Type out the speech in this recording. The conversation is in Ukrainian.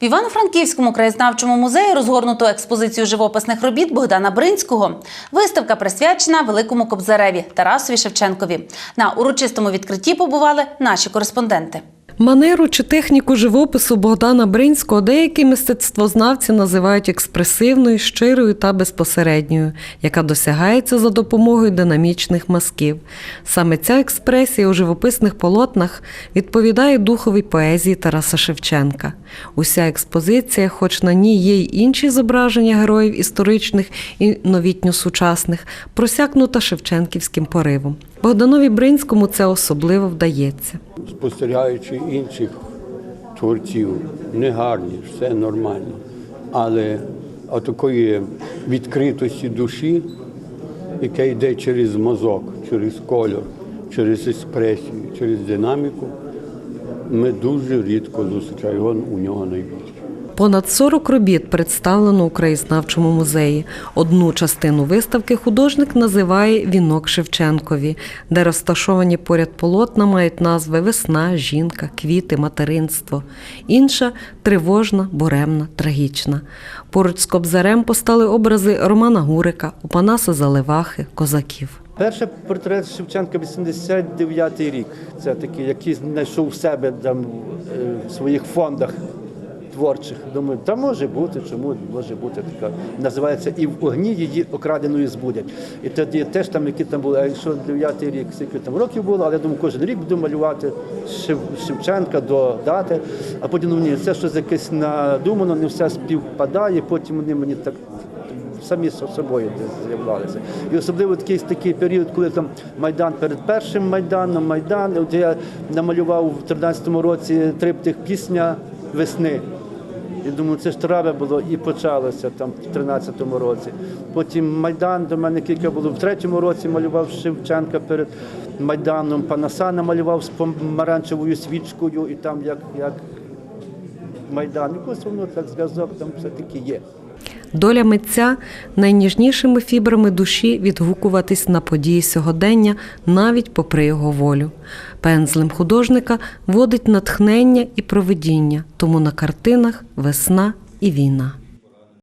В Івано-Франківському краєзнавчому музеї розгорнуто експозицію живописних робіт Богдана Бринського. Виставка присвячена Великому Кобзареві Тарасові Шевченкові. На урочистому відкритті побували наші кореспонденти. Манеру чи техніку живопису Богдана Бринського деякі мистецтвознавці називають експресивною, щирою та безпосередньою, яка досягається за допомогою динамічних мазків. Саме ця експресія у живописних полотнах відповідає духовій поезії Тараса Шевченка. Уся експозиція, хоч на ній є й інші зображення героїв історичних і новітньо-сучасних, просякнута шевченківським поривом. Богданові Бринському це особливо вдається. спостерігаючи інших творців, не гарні, все нормально. Але такої відкритості душі, яка йде через мозок, через кольор, через експресію, через динаміку, ми дуже рідко зустрічаємо у нього найбільше. Понад 40 робіт представлено у краєзнавчому музеї. Одну частину виставки художник називає Вінок Шевченкові, де розташовані поряд полотна мають назви Весна, жінка, квіти, материнство. Інша тривожна, буремна, трагічна. Поруч з Кобзарем постали образи Романа Гурика, Опанаса Заливахи, козаків. Перший портрет Шевченка 89 рік. Це такий, який знайшов себе там е, в своїх фондах творчих. Думаю, та може бути, чому може бути така. Називається і в огні її окраденою збудять. І тоді теж там, які там були, а якщо 9 рік, скільки там років було, але я думаю, кожен рік буду малювати Шев- Шевченка до дати. А потім ну, ні, це щось якесь надумано, не все співпадає, потім вони мені так самі з собою з'являлися. І особливо такий, такий період, коли там Майдан перед першим Майданом, Майдан, от я намалював в 13-му році триптих пісня весни. І думаю, це ж треба було і почалося там в 13-му році. Потім Майдан до мене кілька було в третьому році малював Шевченка перед Майданом, Панаса намалював з помаранчевою свічкою, і там як, як Майдан. Якось воно так зв'язок там все-таки є. Доля митця найніжнішими фібрами душі відгукуватись на події сьогодення навіть попри його волю. Пензлем художника водить натхнення і провидіння, тому на картинах весна і війна.